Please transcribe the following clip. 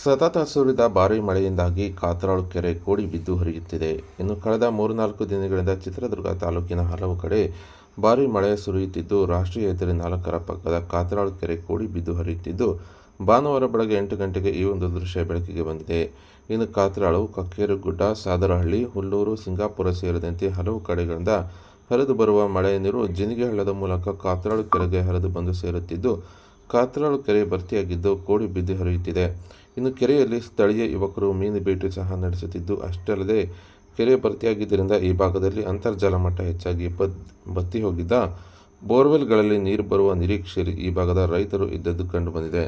ಸತತ ಸುರಿದ ಭಾರೀ ಮಳೆಯಿಂದಾಗಿ ಕಾತರಾಳು ಕೆರೆ ಕೋಡಿ ಬಿದ್ದು ಹರಿಯುತ್ತಿದೆ. ಇನ್ನು ಕಳೆದ ಮೂರ್ನಾಲ್ಕು ದಿನಗಳಿಂದ ಚಿತ್ರದುರ್ಗ ತಾಲೂಕಿನ ಹಲವು ಕಡೆ ಭಾರಿ ಮಳೆ ಸುರಿಯುತ್ತಿದ್ದು, ರಾಷ್ಟ್ರೀಯ ಹೆದ್ದಾರಿ ನಾಲ್ಕರ ಪಕ್ಕದ ಕಾತರಾಳು ಕೆರೆ ಕೋಡಿ ಬಿದ್ದು ಹರಿಯುತ್ತಿದ್ದು, ಭಾನುವಾರ ಬೆಳಗ್ಗೆ ಎಂಟು ಗಂಟೆಗೆ ಈ ಒಂದು ದೃಶ್ಯ ಬೆಳಕಿಗೆ ಬಂದಿದೆ. ಇನ್ನು ಕಾತರಾಳು, ಕಕ್ಕೇರುಗುಡ್ಡ, ಸಾದರಹಳ್ಳಿ, ಹುಲ್ಲೂರು, ಸಿಂಗಾಪುರ ಸೇರಿದಂತೆ ಹಲವು ಕಡೆಗಳಿಂದ ಹರಿದು ಬರುವ ಮಳೆ ನೀರು ಜಿನಿಗೆ ಹಳ್ಳದ ಮೂಲಕ ಕಾತರಾಳು ಕೆರೆಗೆ ಹರಿದು ಬಂದು ಸೇರುತ್ತಿದ್ದು ಕಾತರಾಳು ಕೆರೆ ಭರ್ತಿಯಾಗಿದ್ದು ಕೋಡಿ ಬಿದ್ದು ಹರಿಯುತ್ತಿದೆ. ಇನ್ನು ಕೆರೆಯಲ್ಲಿ ಸ್ಥಳೀಯ ಯುವಕರು ಮೀನು ಬೇಟೆ ಸಹ ನಡೆಸುತ್ತಿದ್ದು, ಅಷ್ಟಲ್ಲದೆ ಕೆರೆ ಭರ್ತಿಯಾಗಿದ್ದರಿಂದ ಈ ಭಾಗದಲ್ಲಿ ಅಂತರ್ಜಲ ಮಟ್ಟ ಹೆಚ್ಚಾಗಿ ಬದ್, ಬತ್ತಿ ಹೋಗಿದ್ದ ಬೋರ್ವೆಲ್ಗಳಲ್ಲಿ ನೀರು ಬರುವ ನಿರೀಕ್ಷೆಯಲ್ಲಿ ಈ ಭಾಗದ ರೈತರು ಇದ್ದದ್ದು ಕಂಡುಬಂದಿದೆ.